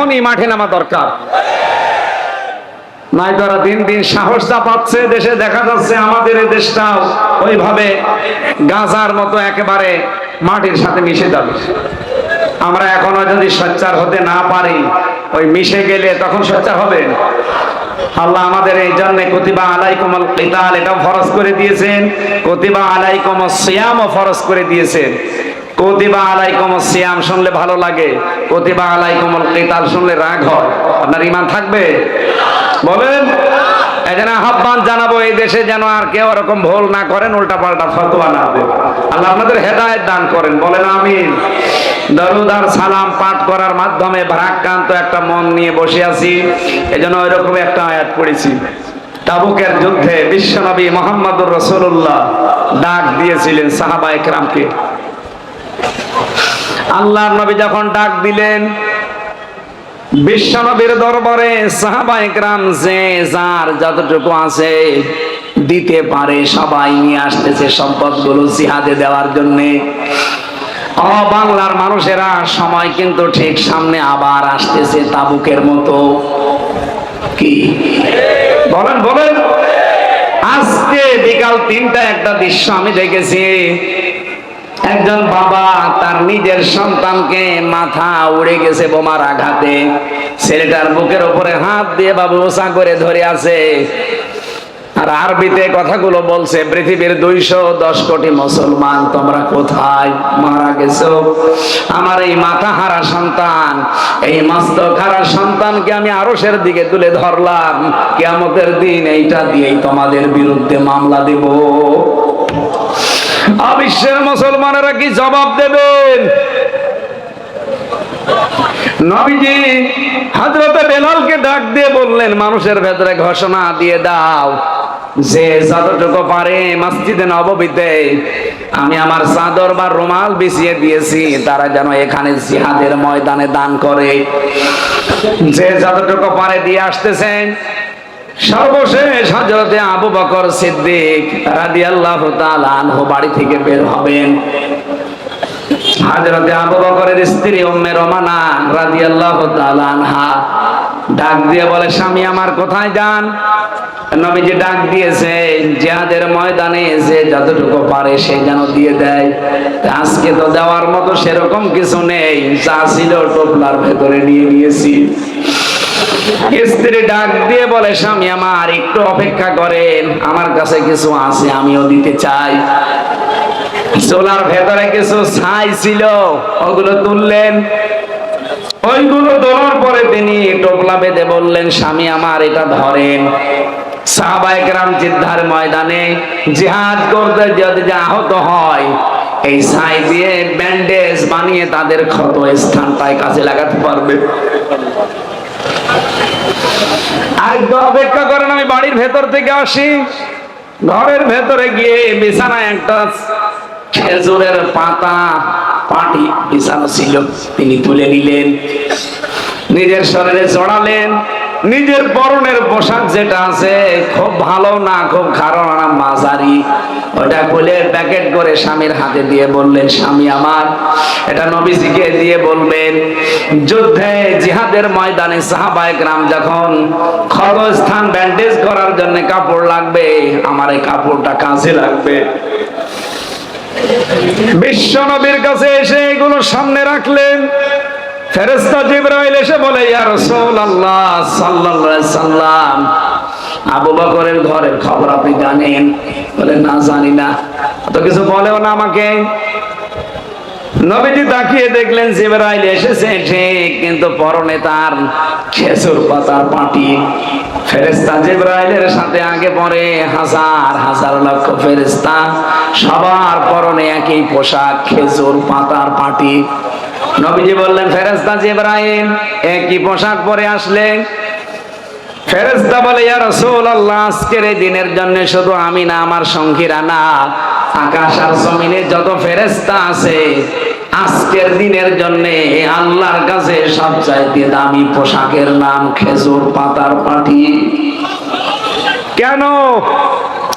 এখনই মাঠে নামা দরকার। নাই তারা দিন দিন সাহসটা পাচ্ছে দেশে দেখা যাচ্ছে আমাদের এই দেশটাও ওইভাবে গাজার মতো একেবারে মাটির সাথে মিশে যাবে। আমরা এখনও যদি সচ্চার হতে না পারি, ওই মিশে গেলে তখন সচ্চার হবে? আল্লাহ আমাদের এই জন্য কতিবা আলাইকুম আল কিতাল এটাও ফরজ করে দিয়েছেন। কতিবা আলাইকুম সিয়ামও ফরজ করে দিয়েছেন। কতিবা আলাইকুম সিয়াম, শুনলে ভালো লাগে। কতিবা আলাইকুম আল কিতাল, শুনলে রাগ হয়। আপনার ইমান থাকবে? বলেন। এখানে আহ্বান জানাব, এই দেশে যেন আর কেউ ওরকম ভুল না করেন উল্টা পাল্টা ফতোয়া না দেন। আল্লাহ আপনাদের হেদায়েত দান করেন, বলেন আমিন। দরুদ আর সালাম পাঠ করার মাধ্যমে ভারাক্রান্ত একটা মন নিয়ে বসে আছি। এজন্য ওই রকম একটা আয়াত পড়েছি। তাবুকের যুদ্ধে বিশ্বনবী মোহাম্মদুর রসুল্লাহ ডাক দিয়েছিলেন সাহাবা একরামকে আল্লাহর নবী যখন ডাক দিলেন, বিশ্বনবীর দরবারে সাহাবা একরাম যে যার যতটুকু আছে দিতে পারে, সবাই নিয়ে আসতেছে সম্পদগুলো জিহাদে দেওয়ার জন্যে। বাংলার মানুষেরা সময় কিন্তু ঠিক সামনে আবার আসতেছে তাবুকের মতো। কি? বলেন বলেন। আজকে বিকাল তিনটা একটা দৃশ্য আমি দেখেছি। একজন বাবা তার নিজের সন্তানকে মাথা উড়ে গেছে বোমার আঘাতে। ছেলেটার বুকের উপরে হাত দিয়ে বাবু ওসা করে ধরে আছে। আর আরবিতে কথাগুলো বলছে, পৃথিবীর দুইশো দশ কোটি মুসলমান, তোমরা কোথায় মারা গেছো? আমার এই মাথা হারা সন্তান, এই মস্তক হারা সন্তানকে আমি আরসের দিকে তুলে ধরলাম। কেয়ামতের দিন এইটা দিয়েই তোমাদের বিরুদ্ধে মামলা দেব। বিশ্বের মুসলমানেরা কি জবাব দেবেন? নবীজি হজরতে বেলালকে ডাক দিয়ে বললেন, মানুষের ভেতরে ঘোষণা দিয়ে দাও, যে যতটুকু পারে মসজিদে নববীতে আমি আমার চাদর বা রুমাল বিছিয়ে দিয়েছি, তারা যেন এখানে জিহাদের ময়দানে দান করে। যে যতটুকু পারে দিয়ে আসতেছেন সর্বশেষ হজরতে আবু বকর সিদ্দিক রাদিয়াল্লাহু তাআলা আনহু বাড়ি থেকে বের হবেন। হযরতে আবু বকরের স্ত্রী উম্মে রমানা রাদিয়াল্লাহু তাআলা আনহা ডাক দিয়ে বলে, স্বামী আমার কোথায় যান? নবীজি ডাক দিয়েছে জিহাদের ময়দানে যে যতটুকু পারে সে যেন দিয়ে দেয়। আজকে তো দেওয়ার মতো সেরকম কিছু নেই, যা ছিল টোপলার ভেতরে নিয়ে নিয়েছি। স্ত্রী ডাক দিয়ে বলে, স্বামী আমার, একটু অপেক্ষা করেন। আমার কাছে কিছু আছে, আমিও দিতে চাই। চোলার ভেতরে কিছু ছাই ছিল, ওগুলো তুললেন। ওইগুলো তোলার পরে তিনি টোপলা বেঁধে বললেন, স্বামী আমার, এটা ধরেন। সাহাবাইকরাম জিদ্দার ময়দানে জিহাদ করতে যদি আহত হয়, এই ছাই দিয়ে ব্যান্ডেজ বানিয়ে তাদের ক্ষত স্থানটায় কাজে লাগাতে পারবে। আরেকটু অপেক্ষা করেন, আমি বাড়ির ভেতর থেকে আসি। ঘরের ভেতরে গিয়ে বিছানায় একটা খেজুরের পাতা, পাটি বিছানো ছিল। তিনি তুলে নিলেন, নিজের শরীরে চড়ালেন নিজের পরনের পোশাক যেটা আছে, খুব ভালো না, খুব খারাপ না, মাঝারি। ওটা খুলে প্যাকেট করে স্বামীর হাতে দিয়ে বললেন, স্বামী আমার, এটা নবীজিকে দিয়ে বলবেন, যুদ্ধে জিহাদের ময়দানে সাহাবায়ে গ্রাম যখন ক্ষতস্থান ব্যান্ডেজ করার জন্য কাপড় লাগবে, আমার এই কাপড়টা কাজে লাগবে। বিশ্ব নবীর কাছে এসে এগুলো সামনে রাখলেন। ফেরেস্তা জিব্রাইল এসে বলে, ইয়া রাসূলুল্লাহ সাল্লাল্লাহু আলাইহি সাল্লাম, আবু বকরের ঘরের খবর আপনি জানেন? বলে, না, জানি না। তো কিছু বলেও না আমাকে। নবীজি তাকিয়ে দেখলেন জিব্রাইল এসেছে, ঠিক, কিন্তু পরনে তার খেজুর পাতার পাটি। ফেরেস্তা জিব্রাইলের সাথে আগে পরে হাজার হাজার লক্ষ ফেরেস্তা সবার পরনে একই পোশাক, খেজুর পাতার পাটি। নবীজি বললেন ফেরেস্তা জিব্রাইল একই পোশাক পরে আসলেন? ফেরেস্তা বলে, ইয়া আজকের এই দিনের জন্য শুধু আমি না, আমার সঙ্গীরা না। আকাশ আর জমিনে যত ফেরেস্তা আছে, আজকের দিনের জন্য আল্লাহর কাছে সবচাইতে দামি পোশাকের নাম খেজুর পাতার পাটি। কেন?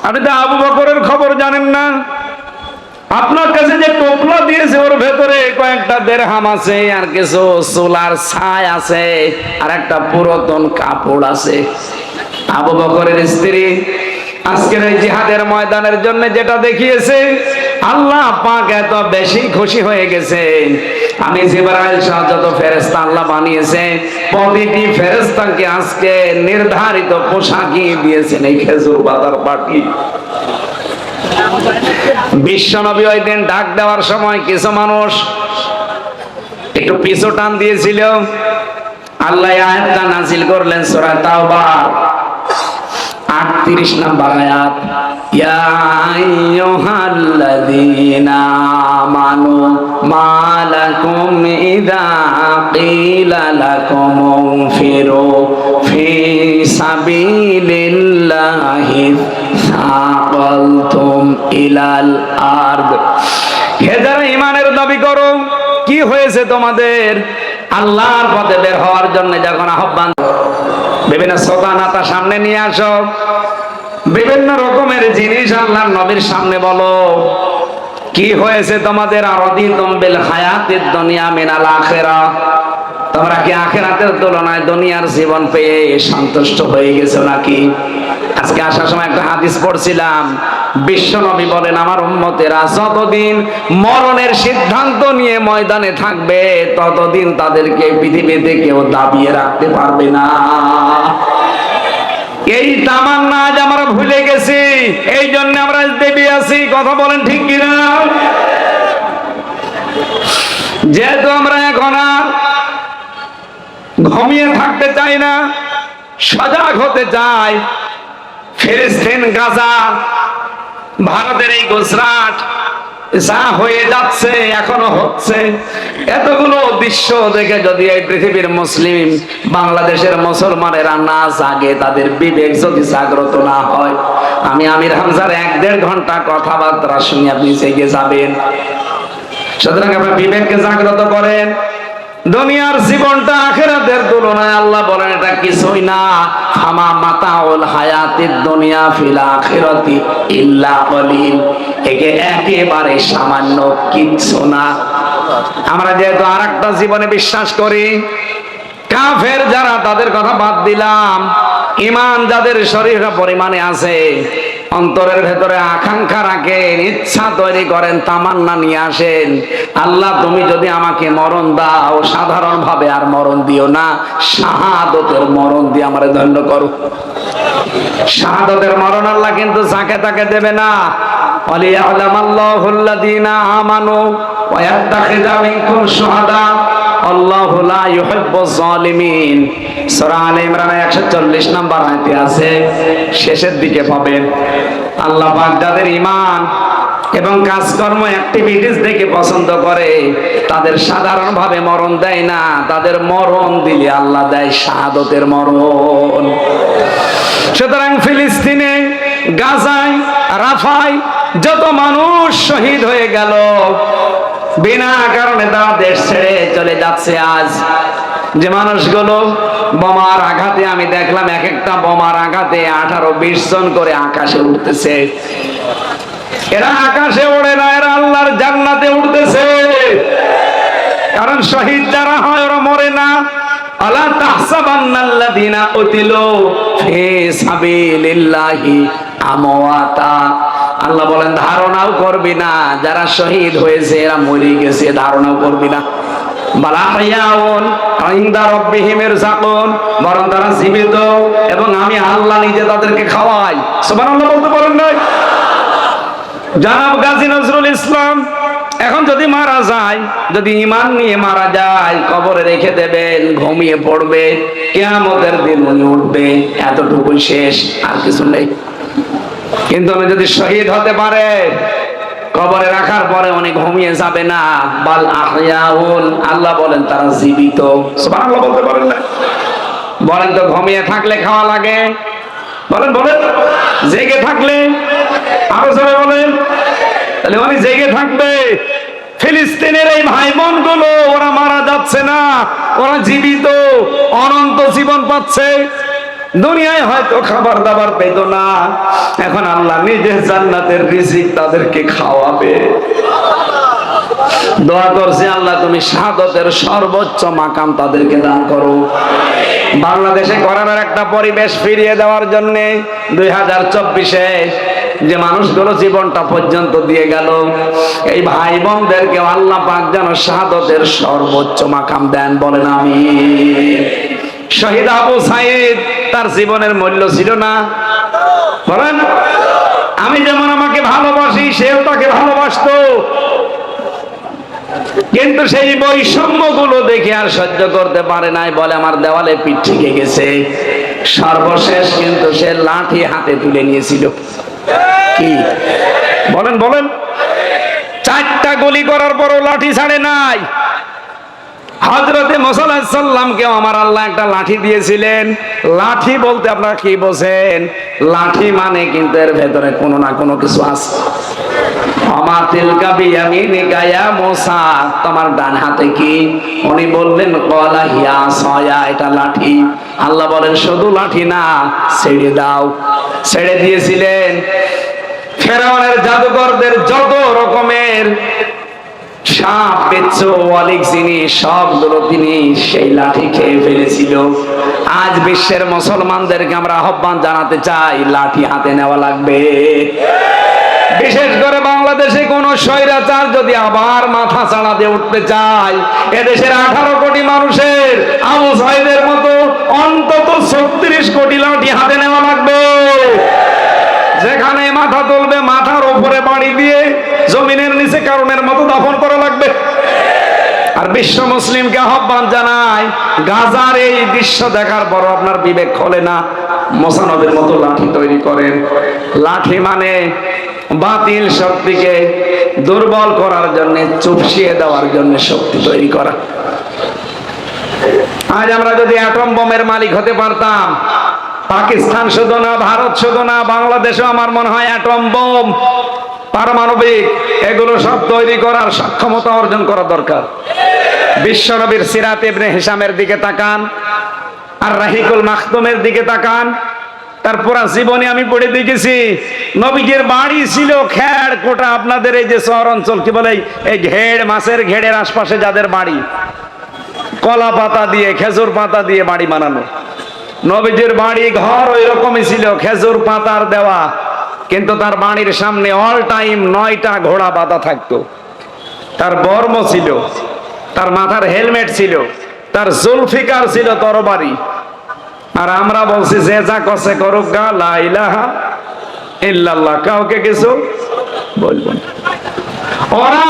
আপনি তো আবু বকরের খবর জানেন না। আপনার কাছে যে টোপলা দিয়েছে, ওর ভেতরে কয়েকটা দেড়হাম আছে, আর কিছু সোলার ছাই আছে, আর একটা পুরাতন কাপড় আছে। আবু বকরের স্ত্রী আজকের এই জিহাদের ময়দানের জন্য যেটা দেখিয়েছে, আল্লাহ পাক এত বেশি খুশি হয়ে গেছে। আমি জিবরাইল সহ যত ফেরেশতা আল্লাহ বানিয়েছে, প্রতিটি ফেরেশতাকে আজকে নির্ধারিত পোশাকই দিয়েছেন এই খেজুর বাজার পাটি। বিশ্বনবী ওই দিন ডাক দেওয়ার সময় কিছু মানুষ একটু পিছু টান দিয়েছিল। আল্লাহ আয়াতটা নাজিল করলেন, সূরা তাওবা। 38 নাম্বার আয়াত, ইয়া আইয়ুহাল্লাযীনা আমানু মালাকুম ইযা কিলা লাকুম ফিরু ফি সাবিলিল্লাহি বিভিন্ন শ্রোতা নাতা সামনে নিয়ে আসো, বিভিন্ন রকমের জিনিস আল্লাহর নবীর সামনে বলো, কি হয়েছে তোমাদের? আরদি তম্বিল হায়াতের দুনিয়া মিনাল আখেরা তোমরা কি আখেরাতের তুলনায় দুনিয়ার জীবন পেয়ে সন্তুষ্ট হয়ে গেছো নাকি? আজকে আসার সময় একটা হাদিস পড়ছিলাম। বিশ্ব নবী বলেন, আমার উম্মতেরা যতদিন মরণের সিদ্ধান্ত নিয়ে ময়দানে থাকবে, ততদিন তাদেরকে পৃথিবীতে কেউ দাবিয়ে রাখতে পারবে না। এই তামান্না আজ আমরা ভুলে গেছি। এই জন্য আমরা দেবী আছি। কথা বলেন ঠিক কিনা? যেহেতু আমরা ঘুমিয়ে থাকতে চাই না, সজাগ হতে চাই ফিলিস্তিন, গাজা, ভারতের এই গুজরাট, যা হয়ে যাচ্ছে, এখনও হচ্ছে। এতগুলো দৃশ্য দেখে যদি এই পৃথিবীর মুসলিম, বাংলাদেশের মুসলমানেরা না জাগে, তাদের বিবেক যদি জাগ্রত না হয়। আমি আমির হামজার এক দেড় ঘণ্টা কথাবার্তা শুনে আপনি জেগে যাবেন। সুতরাং আপনার বিবেককে জাগ্রত করেন। দুনিয়ার জীবনটা আখেরাতের তুলনায় আল্লাহ বলেন, এটা কিছুই না। ফামা মাতাউল হায়াতিদ দুনিয়া ফিল আখিরাতি ইল্লা কলিল। একে একেবারে সামান্য কিচ্ছু না। আমরা যেহেতু আরেকটা জীবনে বিশ্বাস করি, কাফের যারা তাদের কথা বাদ দিলাম ইমান যাদের শরীর পরিমাণে আছে অন্তরের ভেতরে আকাঙ্ক্ষা রাখেন, ইচ্ছা তৈরি করেন, তামান্না নিয়ে আসেন। আল্লাহ, তুমি যদি আমাকে মরণ দাও সাধারণ ভাবে আর মরণ দিও না, শাহাদতের মরণ দিয়ে আমার ধন্য করো। শাহাদতের মরণ আল্লাহ কিন্তু যাকে তাকে দেবে না। ওয়ালিয়ালামাল্লাহুল্লাযীনা আমানু ওয়া ইয়াত্তাখিযা মিনকুম শুহাদা। আল্লাহু লা ইউহিব্বুজ জালিমিন সূরা আলে ইমরানের 140 নাম্বার আয়াতে আছে, শেষের দিকে পাবেন। আল্লাহ যাদের ঈমান এবং কাজকর্ম অ্যাক্টিভিটিস দেখে পছন্দ করে, তাদের সাধারণভাবে মরণ দেয় না। তাদের মরণ দিলে আল্লাহ দেয় শাহাদতের মরণ। সুতরাং ফিলিস্তিনে, গাজায়, রাফায় যত মানুষ শহীদ হয়ে গেল, বিনা কারণে তারা দেশ ছেড়ে চলে যাচ্ছে আজ। যে মানুষগুলো বোমার আঘাতে আমি দেখলাম এক একটা বোমার আঘাতে আঠারো, বিশ জন করে আকাশে উঠতেছে। এরা আকাশে ওড়ে না, এরা আল্লাহর জান্নাতে উঠতেছে। কারণ শহীদ যারা হয়, ওরা মরে না। আলা তাহসাবান্নাল্লাযীনা উতিলু ফি সাবিলিল্লাহি আমওয়াতা। আল্লাহ বলেন, ধারণাও করবি না, যারা শহীদ হয়েছে, এরা মরে গেছে, ধারণাও করবি না। আমি ইসলাম, এখন যদি মারা যায়, যদি ইমান নিয়ে মারা যায়, কবরে রেখে দেবেন, ঘুমিয়ে পড়বে, কেয়ামতের দিন উনি উঠবে, এতটুকু শেষ, আর কিছু নেই। কিন্তু উনি যদি শহীদ হতে পারে কবরে রাখার পরে উনি ঘুমিয়ে যাবে না। বাল আহিয়াউন আল্লাহ বলেন তারা জীবিত। সুবহানাল্লাহ বলতে পারেন না। বলেন তো ঘুমিয়ে থাকলে খাওয়া লাগে? বলেন বলেন। জেগে থাকলে? আরও জোরে বলেন। তাহলে উনি জেগে থাকবে। ফিলিস্তিনের এই ভাই বোনগুলো ওরা মারা যাচ্ছে না। ওরা জীবিত। অনন্ত জীবন পাচ্ছে। দুনিয়ায় হয়তো খাবার দাবার পেত না। এখন আল্লাহ নিজে জান্নাতের রিজিক তাদেরকে খাওয়াবে। দোয়া করছে, আল্লাহ তুমি শাহাদতের সর্বোচ্চ মাকাম তাদেরকে দান করো। বাংলাদেশে করানোর একটা পরিবেশ ফিরিয়ে দেওয়ার জন্য দুই হাজার চব্বিশে যে মানুষগুলো জীবনটা পর্যন্ত দিয়ে গেল, এই ভাই বোনদেরকে আল্লাহ পাক যেন শাহাদতের সর্বোচ্চ মাকাম দেন, বলেন আমি শহীদ আবু সাইদ, তার জীবনের মূল্য ছিল না। বলেন, আমি যেমন আমাকে ভালোবাসি, সেও তাকে ভালোবাসতো। কিন্তু সেই বৈষম্যগুলো দেখে আর সহ্য করতে পারে নাই বলে আমার দেওয়ালে পিঠ থেকে গেছে। সর্বশেষ কিন্তু সে লাঠি হাতে তুলে নিয়েছিল। কি? বলেন বলেন। চারটা গুলি করার পরও লাঠি ছাড়ে নাই। হজরতে মোসাল্লামকে আমার আল্লাহ একটা লাঠি দিয়েছিলেন। লাঠি বলতে আপনারা কি বোঝেন? লাঠি মানে কিন্তু এর ভেতরে কোনো না কোনো কিছু আছে। তোমার ডান হাতে কি? উনি বললেন, কলা হিয়া সয়া, এটা লাঠি। আল্লাহ বলেন, শুধু লাঠি না, ছেড়ে দাও। ছেড়ে দিয়েছিলেন। ফেরাউনের জাদুকরদের যত রকমের সাপ পেচ্ছো অলিক জিনিস, সবগুলো তিনি সেই লাঠি খেয়ে ফেলেছিল। আজ বিশ্বের মুসলমানদেরকে আমরা আহ্বান জানাতে চাই, লাঠি হাতে নেওয়া লাগবে। বিশেষ করে বাংলাদেশে কোন স্বৈরাচার যদি আবার মাথা চাড়া দিয়ে উঠতে চায়, এদেশের আঠারো কোটি মানুষের আবু সাহেবের মতো অন্তত ছত্রিশ কোটি লাঠি হাতে নেওয়া লাগবে। যেখানে মাথা তুলবে, মাথার উপরে বাড়ি দিয়ে জমিনের নিচে কারণের মতো দাফন করা লাগবে। আর বিশ্ব মুসলিমকে আহ্বান জানাই, গাজার এই দৃশ্য দেখার পর আপনার বিবেক খোলে না। মোসানবের মতো লাঠি তৈরি করেন। লাঠি মানে বাতিল শক্তিকে দুর্বল করার জন্য, চুপসিয়ে দেওয়ার জন্য শক্তি তৈরি করা। আজ আমরা যদি অ্যাটম বোমের মালিক হতে পারতাম, পাকিস্তান শুধু না, ভারত শুধু না, বাংলাদেশও আমার মনে হয় অ্যাটম বোম পারমাণবিক এগুলো সব তৈরি করার সক্ষমতা অর্জন করা দরকার। বিশ্বনবীর সিরাত ইবনে হিসামের দিকে তাকান, আর রাহিকুল মাখতুমের দিকে তাকান। তার পুরা জীবনে আমি পড়ে দেখেছি। নবীজির বাড়ি ছিল খেড় কোটা, আপনাদের এই যে শহর অঞ্চল, কি বলে, এই ঘেড়, মাছের ঘেড়ের আশপাশে যাদের বাড়ি। কলা পাতা দিয়ে, খেজুর পাতা দিয়ে বাড়ি বানানো। নবীজির বাড়ি ঘর ওই রকমই ছিল, খেজুর পাতার দেওয়া। কিন্তু তার বাড়ির সামনে অল টাইম নয়টা ঘোড়া বাঁধা থাকতো। তার বর্ম ছিল, তার মাথার হেলমেট ছিল, তার জুলফিকার ছিল তরবারি। আর আমরা বলছি, যে যা কষে করুক গা, লা ইলাহা ইল্লাল্লাহ। কাউকে কিছু বলব ওরা